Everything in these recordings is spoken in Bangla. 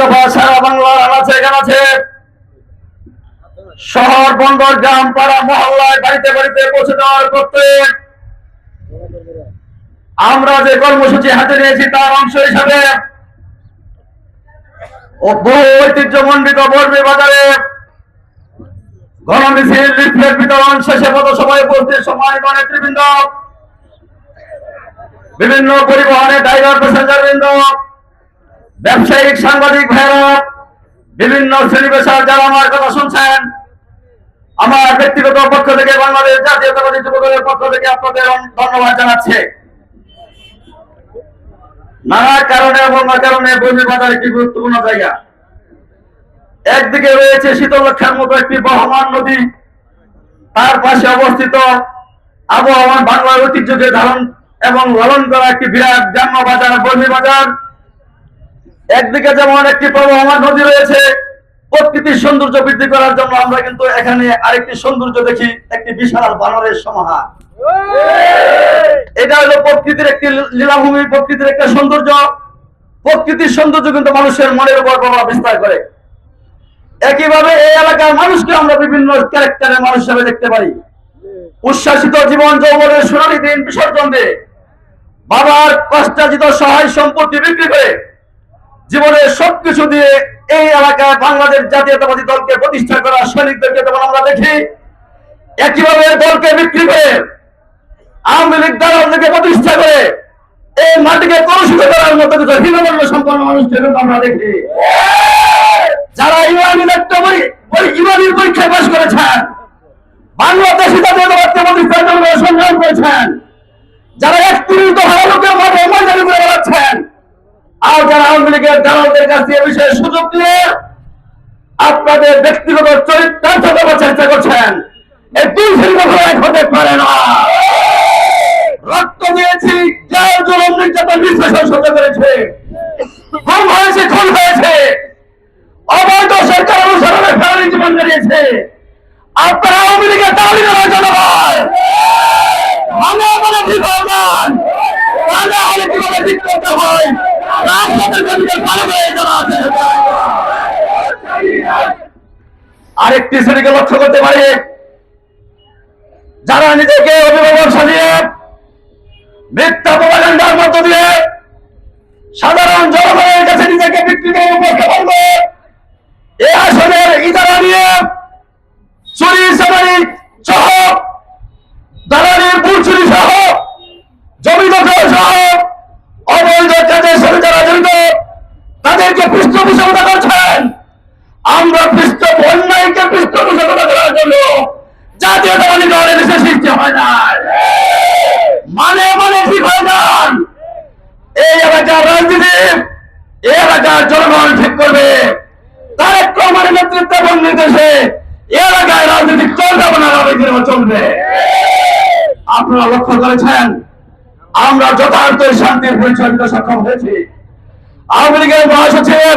দফা সারা বাংলার আনাচে গানাচে শহর, বন্দর, গ্রাম, পাড়া, মহল্লায় বাড়িতে বাড়িতে পৌঁছে দেওয়ার করতে আমরা যে কর্মসূচি হাতে নিয়েছি তার অংশ হিসাবে বহু ঐতিহ্যমণ্ডিত বর্মী বাজারে গণমিছিল লিফলেট বিতরণ শেষে মত সভায় উপস্থিত সম্মানিত নেতৃবৃন্দ, বিভিন্ন পরিবহনে ড্রাইভার প্যাসেঞ্জার বৃন্দ ব্যবসায়িক সাংবাদিক ভাইরা, বিভিন্ন শ্রেণি পেশার যারা আমার কথা শুনছেন, আমার ব্যক্তিগত পক্ষ থেকে বাংলাদেশ জাতীয়তাবাদী যুবদলের পক্ষ থেকে আপনাদের ধন্যবাদ জানাচ্ছে। নানা কারণে এবং কারণে বর্মী বাজার একটি গুরুত্বপূর্ণ জায়গা। একদিকে রয়েছে শীতলক্ষার মতো একটি বহমান নদী, তার পাশে অবস্থিত আবহাওয়ান বাংলার ঐতিহ্যকে ধারণ এবং লালন করা একটি বিরাট গ্রাম্য বাজার, বর্মী বাজার। একদিকে যেমন একটি প্রবহমান নদী রয়েছে, প্রকৃতির সৌন্দর্য বৃদ্ধি করার জন্য আমরা কিন্তু এখানে আরেকটি সৌন্দর্য দেখি, একটি বিশাল বানরের সমাহার। এটা হলো প্রকৃতির একটি লীলাভূমি, প্রকৃতির একটা সৌন্দর্য। প্রকৃতির সৌন্দর্য কিন্তু মানুষের মনের উপর প্রভাব বিস্তার করে। একইভাবে এই এলাকার মানুষকে আমরা বিভিন্ন ক্যারেক্টারের মানুষ হিসেবে দেখতে পারি। উচ্ছ্বাসিত জীবন, যৌবনের সোনালী দিন, বিসর্জন দিয়ে বাবার কষ্টার্জিত সহায় সম্পত্তি বিক্রি করে জীবনের সবকিছু দিয়ে এই এলাকায় বাংলাদেশ জাতীয়তাবাদী দলকে প্রতিষ্ঠা করা সৈনিকদেরকে যেমন আমরা দেখি, একইভাবে দলকে বিক্রি করে আওয়ামী লীগ দালালদেরকে প্রতিষ্ঠা করে এই মাটিকে কলুষিত করার মতো কিছু হীনমন্য সম্পন্ন মানুষকে আমরা দেখি। যারা ইমানি ইমানির পরীক্ষায় পাশ করেছেন, বাংলাদেশি জাতীয়তাবাদকে প্রতিষ্ঠার জন্য সংগ্রাম করেছেন, যারা একত্রিত হওয়া লোকের মাঠে ময়দানি করে বেড়াচ্ছেন আর যারা আওয়ামী লীগের দালালদের কাছ থেকে বিষয়ে সুযোগ দিয়ে আপনাদের ব্যক্তিগত চরিত্রার্থ দেওয়ার চেষ্টা করছেন। এই দুই এক হতে পারে না। রক্ত দিয়েছি আপনারা আওয়ামী লীগের করার জন্য নয় মানে মানে ঠিক হবেন মানে হলে কীভাবে ঠিক করতে হয় রাজপথের গতিকে ভালো করে জানা আছে আরেকটি শ্রেণীকে লক্ষ্য করতে পারে। যারা নিজেকে অভিভাবক সাজিয়ে মিথ্যা প্রপাগান্ডার মধ্য দিয়ে সাধারণ জনগণের কাছে নিজেকে বিক্রি করে উপেক্ষা করবে এ আসনের ইজারা নিয়ে চুরি চামারি সহ, দালালির বুলচুরি সহ, জমি দখল সহ, অবৈধ কাজের সাথে যারা জড়িত তাদেরকে পৃষ্ঠপোষকতা করছেন আমরা পৃষ্ঠ অন্যায়কে পৃষ্ঠপোষকতা করার জন্য জাতীয়তাবাদী দলের দেশে সৃষ্টি হয় না মানে মানে ঠিক হয় না এই এলাকার রাজনীতি, এই এলাকার জনগণ ঠিক করবে। তারেক রহমানের নেতৃত্বে এবং নির্দেশে এলাকায় রাজনীতি চলবে না রাজনীতির চলবে। আপনারা লক্ষ্য করেছেন, আমরা যথার্থ শান্তির পরিচয় সক্ষম হয়েছি। আওয়ামী লীগের মহাসচিব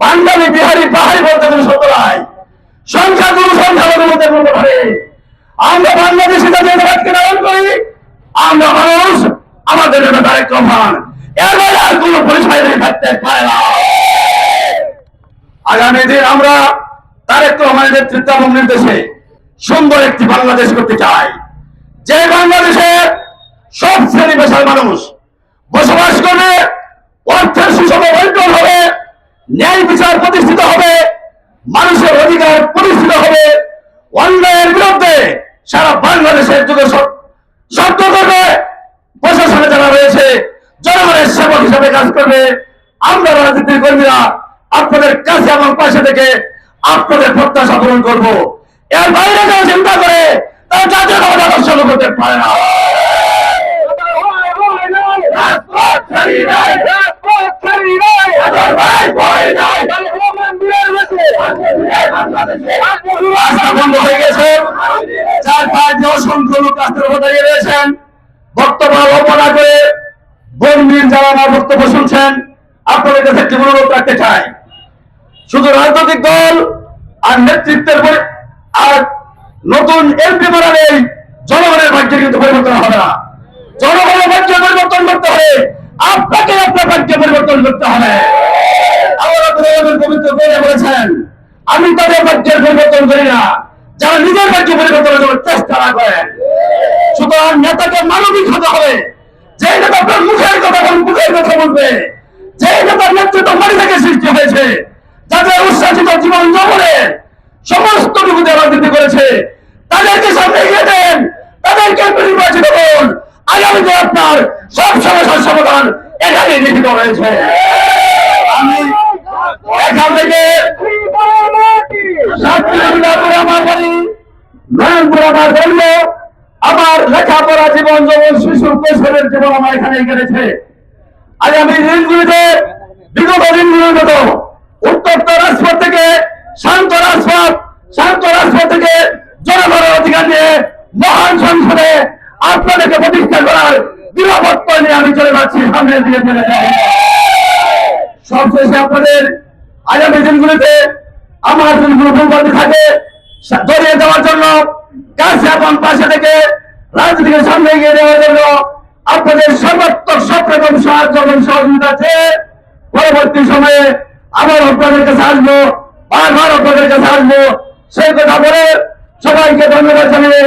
বাঙালি বিহারি পাহাড়ি বলতে কোনো শব্দ নাই সংখ্যা গুরু সংখ্যা বলতে বলতে পারে। আমরা বাংলাদেশি জাতীয়তাবাদকে ধারণ করি, আমরা মানুষ, আমাদের জন্য দায়িত্ব রহমান। আর কোনো পরিচয় নেই থাকতে পারে না। আগামী দিন আমরা তারেক রহমানের নেতৃত্ব এবং নির্দেশে সুন্দর একটি বাংলাদেশ করতে চাই। যে বাংলাদেশে সব শ্রেণি পেশার মানুষ বসবাস করবে, অর্থের সুষম বন্টন হবে ন্যায় বিচার প্রতিষ্ঠিত হবে, মানুষের অধিকার প্রতিষ্ঠিত হবে। অন্যায়ের বিরুদ্ধে সারা বাংলাদেশের যুগে শব্দ করবে প্রশাসনে যারা রয়েছে, জনগণের সেবক হিসাবে কাজ করবে। আমরা রাজনীতির কর্মীরা আপনাদের কাছে এবং পাশে থেকে আপনাদের প্রত্যাশা পূরণ করব। এর বাইরে যারা চিন্তা করে, তারা জাতীয় আদর্শ করতে পারে না রাজপথ ছাড়ি নাই, রাজপথ ছাড়ি নাই, হাজার ভাই ভয় নাই, শুধু রাজনৈতিক দল আর নেতৃত্বের আর নতুন এমপি বানালেই জনগণের ভাগ্যের কিন্তু পরিবর্তন হবে না। জনগণের ভাগ্য পরিবর্তন করতে হবে। আপনাকে আপনার ভাগ্য পরিবর্তন করতে হবে। আমার পবিত্র বলেছেন আমি তাদের ভাগ্যের পরিবর্তন করি না। যারা নিজের ভাগ্য পরিবর্তনের জন্য চেষ্টা না করেন সুতরাং নেতাকে মানবিক হতে হবে। যে নেতা আপনার মুখের কথা বল মুখের কথা বলবে, যে নেতার নেতৃত্ব বাড়ি থেকে সৃষ্টি হয়েছে, যাদের উৎসাহিত জীবন জগরে সমস্ত টুকুতে রাজনীতি করেছে, তাদেরকে সামনে এগিয়ে দেন। তাদেরকে নির্বাচিত করুন। আগামীতে আপনার সব সমস্যার সমাধান এখানে লিখিত রয়েছে। আমি এখান থেকে সাত কিলোমিটার দূরে আমার বাড়ি আমার জন্ম আমার লেখাপড়া জীবন যৌবন শিশু কৈশোরের জীবন আমার এখানে কেটেছে আগামী দিনগুলিতে বিগত দিনগুলির মতো উত্তপ্ত রাজপথ থেকে শান্ত রাজপথ শান্ত রাজপথ থেকে জনগণের অধিকার নিয়ে মহান সংসদে আপনাদেরকে প্রতিষ্ঠা করার নিরাপত্তা নিয়ে আমি চলে যাচ্ছি সামনের দিকে চলে যাই। সবশেষে আপনাদের আগামী দিনগুলিতে আমার দিনগুলো ভুলবন্দি থাকে, সা- দেওয়ার জন্য এবং পাশে থেকে রাজনীতিকে সামনে এগিয়ে দেওয়ার জন্য আপনাদের সর্বাত্মক সব রকম সাহায্য এবং সহযোগিতা পরবর্তী সময়ে আবার আপনাদের কাছে আসব, বারবার আপনাদের কাছে আসব। সেই কথা বলে সবাইকে ধন্যবাদ জানিয়ে